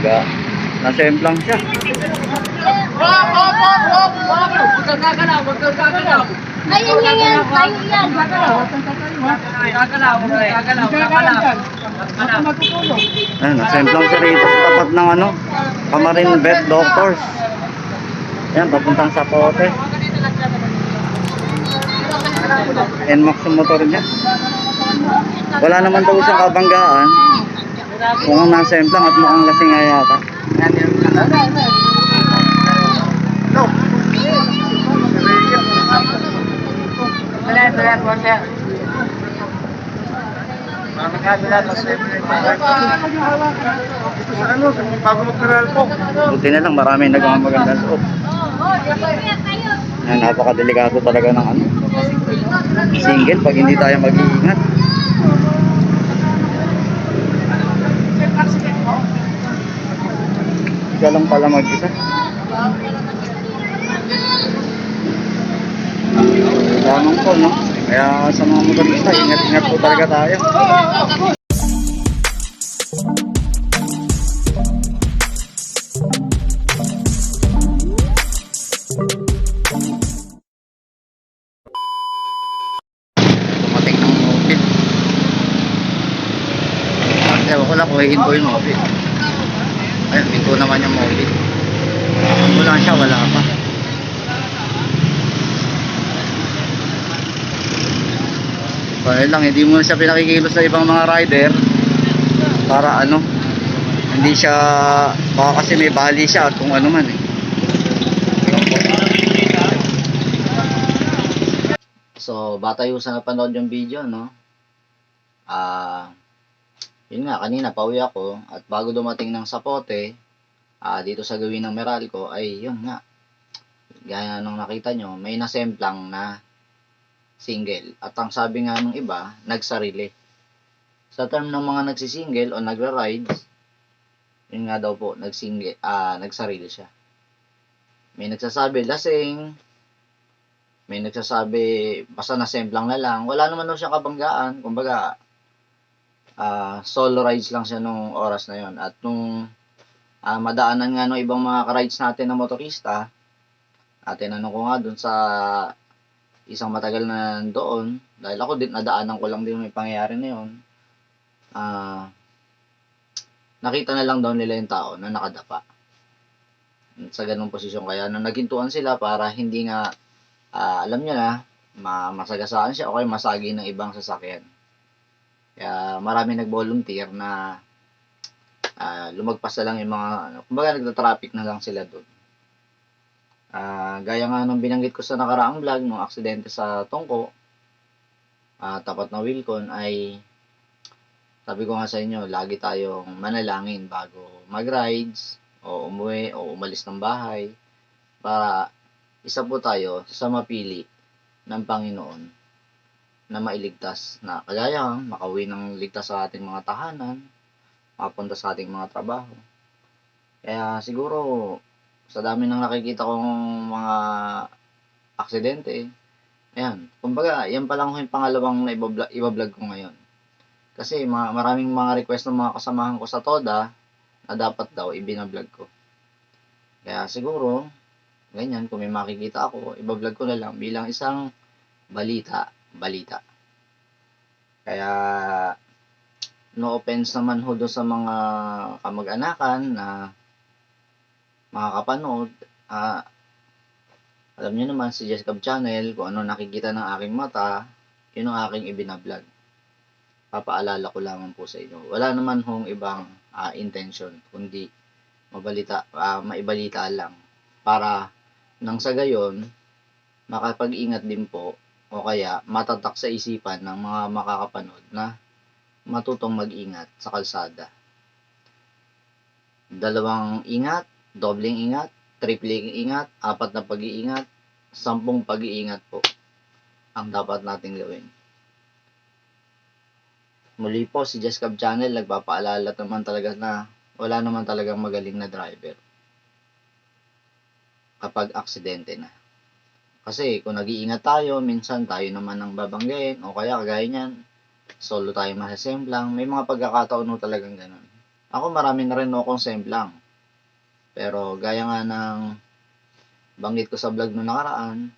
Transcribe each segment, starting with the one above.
bangga. Nasemplang siya. Ayun yan yan, tayo yan. Ayun, nasemplang siya rito tapat ng ano, Kamarin Vet Doctors. Yan, papuntang sa Pote. NMAX yung motor niya. Wala naman daw siyang kabanggaan. Mukhang nasemplang at mukhang lasing nga yata. Buti na lang, marami nagmamaganda loob. Yan, napakadelikado talaga ng ano. Single pag hindi tayo mag-iingat. Siya lang pala mag-isa. Lamang po, no? Kaya sa mga motorista, ingat-ingat po talaga tayo. Ewan ko lang kung hihinto yung mobile. Ayun, hinto naman yung mobile. Ambulansya, wala pa. Kaya lang, hindi mo siya pinakikilos sa ibang mga rider para ano, hindi siya, baka kasi may bali siya at kung ano man eh. So, bata yung sa napanood yung video, no? Ah, yun nga, kanina pauwi ako at bago dumating ng sapote, ah, dito sa gawin ng Meralco, ay yun nga. Gaya nung nakita nyo, may nasemplang na single. At ang sabi nga ng iba, nagsarili. Sa term ng mga nagsisingle o nagra-rides, yun nga daw po, nagsingle, ah, nagsarili siya. May nagsasabi, lasing, may nagsasabi, basta nasemplang na lang. Wala naman daw siyang kabanggaan. Kumbaga, ah, solo rides lang siya nung oras na yon At nung ah, madaanan nga ng ibang mga ka-rides natin na motorista, at tinanong ko nga dun sa isang matagal na doon, dahil ako din, nadaanan ko lang din may pangyayari na yun, ah, nakita na lang daw nila yung tao na nakadapa sa ganung posisyon. Kaya nung naghintuan sila para hindi nga ah, alam niya na, ma masagasaan siya o kaya masagi ng ibang sasakyan. Kaya marami nag-volunteer na ah, lumagpas na lang yung mga, ano, kumbaga nagta-traffic na lang sila doon. Ah, gaya nga nung binanggit ko sa nakaraang vlog, nung aksidente sa Tongko, ah, tapat na Wilcon, ay sabi ko nga sa inyo, lagi tayong manalangin bago mag-rides, o umuwi, o umalis ng bahay, para isa po tayo sa mapili ng Panginoon na mailigtas na kagaya makauwi ng ligtas sa ating mga tahanan, mapunta sa ating mga trabaho. Kaya siguro sa dami ng nakikita kong mga aksidente, ayan, kumbaga, yan pa lang yung pangalawang na ibablog, ibablog ko ngayon. Kasi ma- maraming mga request ng mga kasamahan ko sa TODA na dapat daw ibinablog ko. Kaya siguro, ganyan, kung may makikita ako, ibablog ko na lang bilang isang balita, balita. Kaya, no offense naman ho sa mga kamag-anakan na makakapanood, ah, alam niyo naman si Jessica Channel, kung ano nakikita ng aking mata, yun ang aking ibinablog. Papaalala ko lamang po sa inyo. Wala naman hong ibang ah, intention, kundi mabalita, ah, maibalita lang para nang sa gayon makapag-ingat din po o kaya matatak sa isipan ng mga makakapanood na matutong mag-ingat sa kalsada. Dalawang ingat, dobling ingat, tripling ingat, apat na pag-iingat, sampung pag-iingat po ang dapat nating gawin. Muli po si Jess Cab Channel nagpapaalala naman talaga na wala naman talagang magaling na driver kapag aksidente na. Kasi kung nag-iingat tayo, minsan tayo naman ang babanggain o kaya kagaya niyan, solo tayo masasemplang. May mga pagkakataon no talagang ganun. Ako marami na rin akong semplang. Pero gaya nga ng banggit ko sa vlog no nakaraan,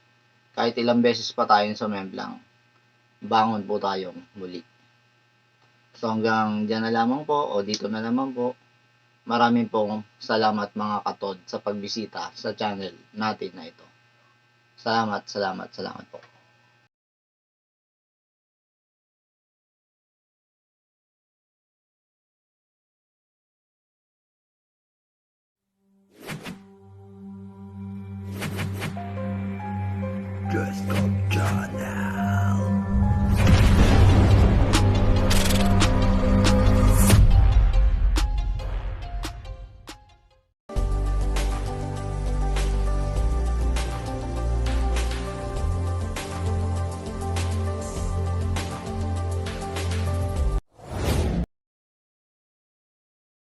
kahit ilang beses pa tayo sa memblang, bangon po tayong muli. So hanggang dyan na lamang po o dito na lamang po. Maraming pong salamat mga katod sa pagbisita sa channel natin na ito. Salamat, salamat, salamat po. Just come down now.